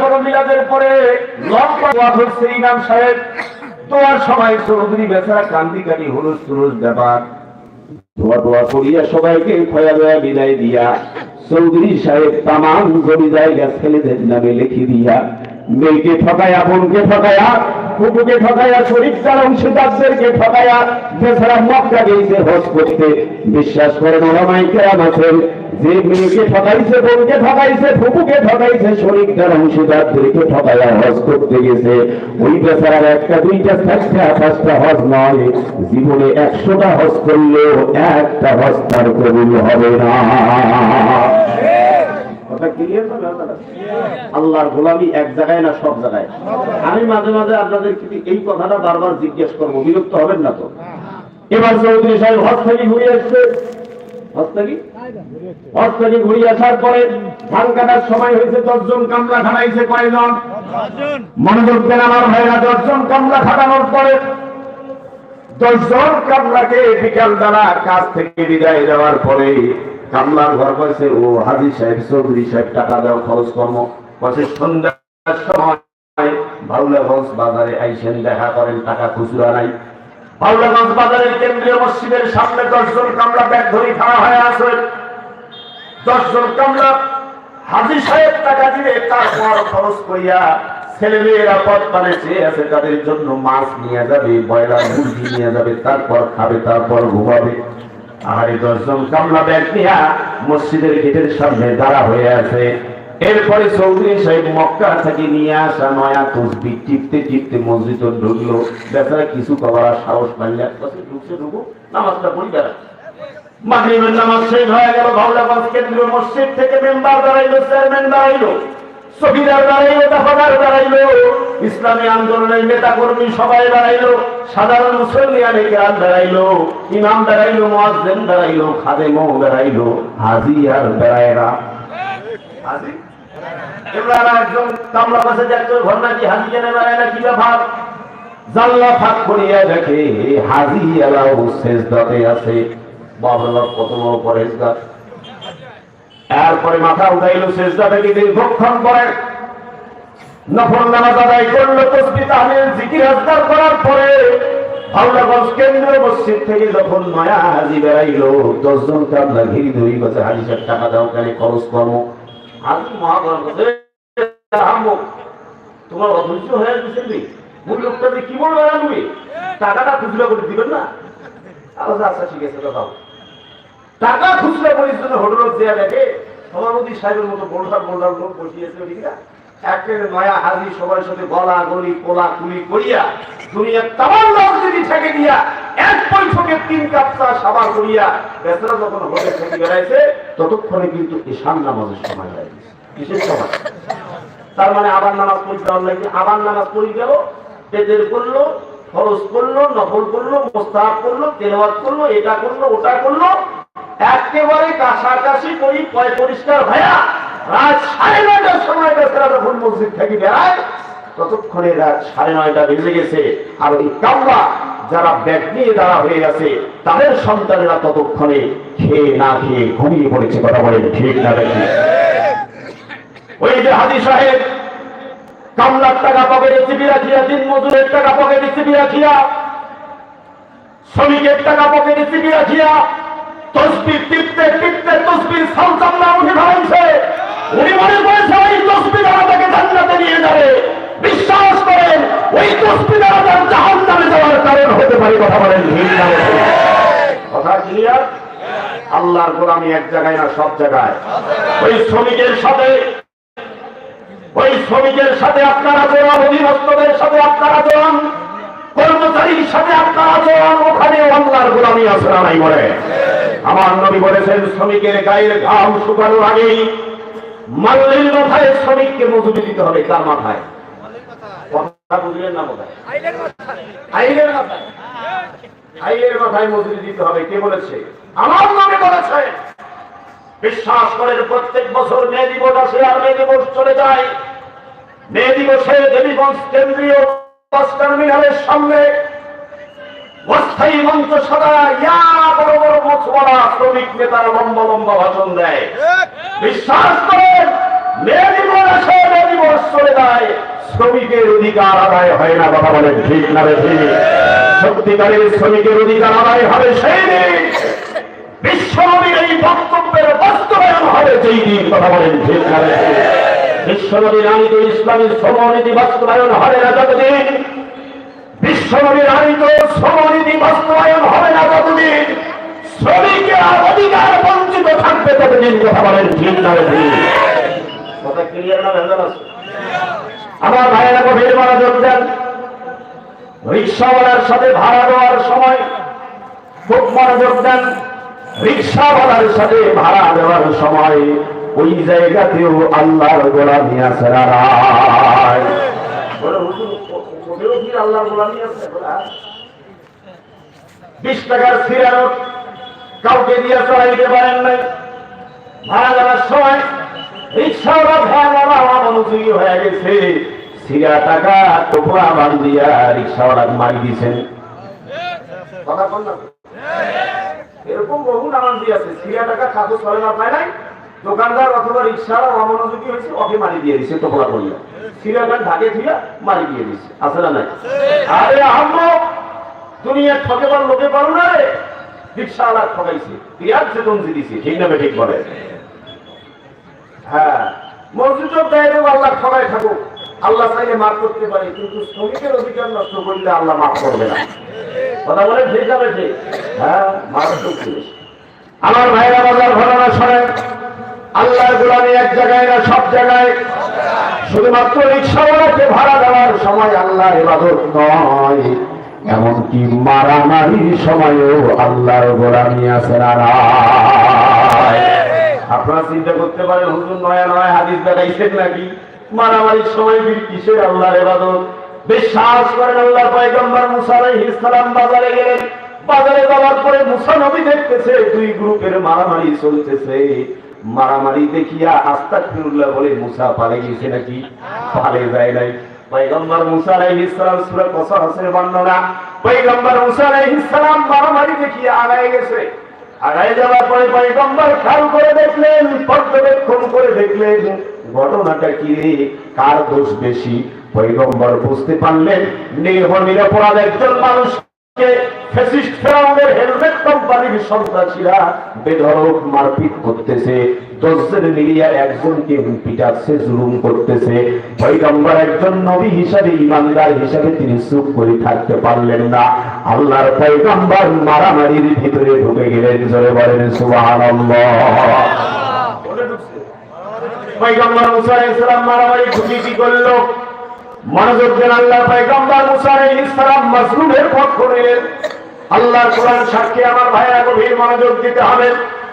বড় মিলাদের পরে ইমাম সাহেব। চৌধুরী বেচারা তুলুস ব্যাপার। করিয়া সবাইকে খয়া দয়া বিদায় দিয়া চৌধুরী সাহেব তামাম জায়গা ছেলেদের নামে লিখি দিয়া, মেয়েকে ঠকায়া, বোনকে ঠকায়া কুকুকে ঠকায়া শরীফদার অংশীদারদেরকে ঠকায়া, বেচারা মক্কা গেছে হজ করতে। বিশ্বাস করেন ওলামাই কেরাম আছেন। যে মেয়েকে ঠকাইছে, বোনকে ঠকাইছে, ফুপুকে ঠকাইছে ঠকায়া হজ করতে গেছে। ওই একটা, দুইটা, চারটা, পাঁচটা হজ নয়। জীবনে একশোটা হজ করলেও একটা হজ তার কবুল হবে না? আল্লাহর গোলামি এক জায়গায় না সব জায়গায়? আমি মাঝে মাঝে আপনাদের এই কথাটা বারবার জিজ্ঞেস করব। বিরক্ত হবেন না তো? এবার চৌধুরী সাহেব হজ ঘুরে আসছে। থেকে হজ থেকে ঘুরে আসার পরে ধান কাটার সময় হয়েছে দশজন কামলা খাটাইছে কয়জন? মনোযোগ দেন আমার ভাইরা দশজন কামলা খাটানোর পরে দশজন কামলাকে বিকাল বেলা কাজ থেকে বিদায় দেওয়ার পরে কামলার ঘর বলছে ও হাজি সাহেব চৌধুরী সাহেব টাকা দাও খরচ কর্ম। বলছে সন্ধ্যার সময় বাউলাগঞ্জ বাজারে আইসেন দেখা করেন টাকা খুচরা নাই। বাউলাগঞ্জ বাজারের কেন্দ্রীয় মসজিদের সামনে দশজন কামলা ব্যাগ ধরে খাওয়া হয়ে আছে দশজন কামলা হাজি সাহেব টাকা দিলে তারপর খরচ করিয়া ছেলে মেয়েরা পথ পানে আছে, তাদের জন্য মাছ নিয়ে যাবে বয়লার মুরগি নিয়ে যাবে, তারপর খাবে, তারপর ঘুমাবে। আর এই দশজন কামলা ব্যাগ নিয়া মসজিদের গেটের সামনে দাঁড়া হয়ে আছে। এরপরে চৌধুরী সাহেব মক্কা থেকে নিয়ে আসা নয়া তসবি টিপতে টিপতে মসজিদ ঢুকলো। বেচারা কিছু কবার সাহস পাইলে ঢুকছে, ঢুকো, নামাজটা পড়ি বেড়া মাগরিবের নামাজ শেষ হয়ে গেল ভাওলাগঞ্জ কেন্দ্রীয় মসজিদ থেকে মেম্বার দাঁড়াইলো, চেয়ারম্যান দাঁড়াইলো, সফিদার দাঁড়াইলো, দফাদার দাঁড়াইলো, ইসলামী আন্দোলনের নেতা কর্মী সবাই দাঁড়াইলো, সাধারণ মুসলিয়ান কেরাম দাঁড়াইলো, ইমাম দাঁড়াইলো, মুয়াজ্জিন দাঁড়াইলো, খাদেমও দাঁড়াইলো, হাজি আর দাঁড়ায়রা হাজি? এবার একজন কামলা কাছে যাচ্ছে ঘর নাকি হাজি কেনে দাঁড়ায় না কি ব্যাপার জানলা ফাঁক করিয়া দেখে হাজি আলাও শেষ দাঁতে আছে। বাবলা কত বড় পরেজগার এরপরে মাথা উঠাইল শেষদা থেকে দীর্ঘক্ষণ পরে নফল নামাজ আদায় করল, তসবি তাহলিল, জিকির, আজকার করার পরে হাওলাগঞ্জ কেন্দ্রীয় মসজিদ থেকে যখন মায়া হাজি ঘিরি ধরি গেছে হাজি সাহেব, টাকা দাও কেন খরচ কর্ম হাজি তোমার অধৈর্য হয়ে গেছে মূল কি বলবে টাকাটা খুচরা করে দিবেন না? আচ্ছা আচ্ছা ঠিক আছে দাও। টাকা খুচরা করিস জন্য হোটেল দেয়া দেখে সভাপতি সাহেবের মতো বোল্ডার বোল্ডার লোক বসিয়েছে ঠিক না একের হাজি সবার সাথে গলা গলি, কোলা কুলি করিয়া দুনিয়ার ঠেকে দিয়া এক বৈঠকে তিন করিয়া বেচারা যখন বেড়াইছে, ততক্ষণে কিন্তু ঈশান নামাজের সময় হয়ে গেছে। সময়। তার মানে আবার নামাজ পড়তে লাগে, আবার নামাজ পড়ি গেল, পেটের করল খরচ করল নকল করল, মোস্তাহাব করল, তেলাওয়াত করল, এটা করল, ওটা করল একেবারে কাছাকাছি করি, পয় পরিষ্কার ভাইয়া, রাত সাড়ে নয়টার সময় বেচারা যখন মসজিদ থেকে বেড়ায় ততক্ষণে রাত সাড়ে নয়টা বেজে গেছে। আর ওই কামলা যারা ব্যাগ নিয়ে দাঁড়া হয়ে গেছে, তাদের সন্তানেরা ততক্ষণে খেয়ে না খেয়ে ঘুমিয়ে পড়েছে, কথা বলেন ঠিক না দেখি ওই যে হাজি সাহেব, কামলার টাকা পকেটে চিপি রাখিয়া দিন মজুরের টাকা পকেটে চিপি রাখিয়া, শ্রমিকের টাকা পকেটে চিপি রাখিয়া তসবির টিপতে টিপতে তসবির সালতামনা উঠে ধরেছে উনি মনে করেছে, ওই তসবি দ্বারা তাকে জান্নাতে নিয়ে যাবে। বিশ্বাস করেন, ওই তসবি দ্বারা তার জাহান নামে যাওয়ার কারণ হতে পারে কথা বলেন? কথা ক্লিয়ার আল্লাহর গোলামি এক জায়গায় না সব জায়গায়? ওই শ্রমিকের সাথে, ওই শ্রমিকের সাথে আপনারা জোয়ান অধীনস্থদের সাথে আপনারা জোয়ান কর্মচারীর সাথে আপনারা জোয়ান ওখানে আল্লাহর গোলামি আছে নাই বলে? আমার নবী বলেছেন, শ্রমিকের গায়ের ঘাম শুকানোর আগেই মাল্লের মাথায় শ্রমিককে মজুরি দিতে হবে তার মাথায়? মজুরি দিতে হবে, কে বলেছে? আমার বলেছে, বিশ্বাস করেন, প্রত্যেক বছর আর চলে যায়। কেন্দ্রীয় সামনে অস্থায়ী মঞ্চ সাদা ইয়া বড় বড় মছওয়ালা শ্রমিক নেতারা লম্বা লম্বা ভাষণ দেয়। বিশ্বাস না সত্যিকারের শ্রমিকের অধিকার আদায় হবে সেই দিন। এই বক্তব্যের বাস্তবায়ন হবে দিন, কথা বলেন ঠিক না রে? বিশ্বনবীর আনিত ইসলামী বাস্তবায়ন হবে না যতদিন। বিশ্বনবীর শ্রমনীতি বাস্তবায়ন হবে না ততদিন শ্রমিকের অধিকার বঞ্চিত থাকবে ততদিন কথা বলেন, ঠিক না আমার ভাইয়েরা গভীর মনোযোগ দেন। রিক্সাওয়ালার সাথে ভাড়া দেওয়ার সময় খুব মনোযোগ দেন। রিক্সাওয়ালার সাথে ভাড়া দেওয়ার সময় ওই জায়গাতেও আল্লাহর গোলামি আছে আল্লাহর গোলামি আছে? বিশ টাকার সিরারত কাউকে দিয়ে চড়াইতে পারেন নাই। ভাড়া দেওয়ার সময় রিক্সাওয়ালা হয়ে গেছে। সিরা টাকা বান্ধিয়া রিক্সাওয়ালা মারি দিছেন কথা বল না। এরকম বহু নামাজি আছে সিরা টাকা কাগজ চলে না, পায় নাই। দোকানদার অথবা রিক্সাওয়ালা অমনোযোগী হয়েছে, ওকে মারি দিয়ে দিছে টোপলা করিয়া সিরা টাকা ঢাকে মারি দিয়ে দিছে আছে না নাই? আরে আমরা দুনিয়া ঠকেবার লোকে পারো না রে ঠকাইছে দিছে ঠিক না ঠিক বলে? হ্যাঁ আল্লাহ থাকুক, আল্লাহ চাইলে মাফ করতে পারে, কিন্তু শ্রমিকের অধিকার নষ্ট করলে আল্লাহ মাফ করবে না। কথা বলে ঠিক যাবে হ্যাঁ মারাত্মক জিনিস। আমার ভাইরা বাজার ঘটনা শোনেন, আল্লাহর এক জায়গায় না সব জায়গায়? শুধুমাত্র রিক্সাওয়ালাকে ভাড়া দেওয়ার সময় আল্লাহ ইবাদত নয়। এমনকি মারামারির সময়ও আল্লাহর গোলামি আছে না আপনারা চিন্তা করতে পারেন, হুজুর নয়া নয়া হাদিস দেখাইছেন নাকি? মারামারির সময় কিসের আল্লাহর ইবাদত? বিশ্বাস করেন আল্লাহ পয়গম্বর বাজারে গেলেন। বাজারে যাওয়ার পরে মুসা নবী দেখতেছে, দুই গ্রুপের মারামারি চলতেছে। মারামারি দেখিয়া আস্তাগফিরুল্লাহ বলে মুসা পালে গেছে নাকি? পালে যায় নাই। পয়গম্বর মুসা আলাইহিস সালাম সূরা কসাসের বর্ণনা। পয়গম্বর মুসা আলাইহিস সালাম মারামারি দেখি আগায় গেছে। আগায় যাওয়ার পরে পয়গম্বর খেয়াল করে দেখলেন, পর্যবেক্ষণ করে দেখলেন, ঘটনাটা কি রে? কার দোষ বেশি? পয়গম্বর বুঝতে পারলেন, নিরীহ, নিরাপরাধ একজন ফেরাউনের হেলমেট কোম্পানির সন্ত্রাসীরা বেধরক মারপিট করতেছে। দশজন মিলিয়ে একজনকে পিটাচ্ছে, জুলুম করতেছে। পয়গম্বর একজন নবী হিসাবে, ইমানদার হিসাবে তিনি চুপ করে থাকতে পারলেন না। আল্লাহর পয়গম্বর মারামারির ভিতরে ঢুকে গেলেন, জোরে বলেন, সুবহানাল্লাহ। পয়গম্বর মুসা আলাইহিস সালাম মারামারি ঢুকি কি করল? মনোযোগ দেন আল্লাহ কোরআন সাক্ষী আমার ভাইরা গভীর মনোযোগ দিতে হবে।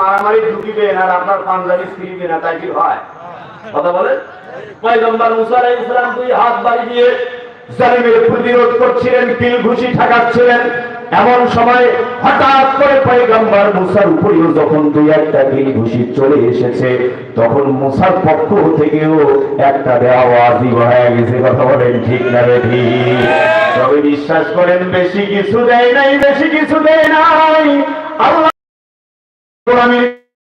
মারামারি ঢুকিবেন আর আপনার পাঞ্জাবি না, তাই কি হয়? কথা বলেন? পয়গম্বর মুসা আলাইহিস সালাম দুই হাত বাড়ি দিয়ে জালিমের প্রতিরোধ করছিলেন কিল ঘুষি ঠাকাচ্ছিলেন। এমন সময় হঠাৎ করে পয়গম্বর মুসার উপরেও যখন দুই একটা কিল ঘুষি চলে এসেছে, তখন মুসার পক্ষ থেকেও একটা দেওয়াজি হয়ে গেছে, কথা বলেন ঠিক না রে তবে বিশ্বাস করেন, বেশি কিছু দেয় নাই, বেশি কিছু দেয় নাই। আল্লাহ গোলামির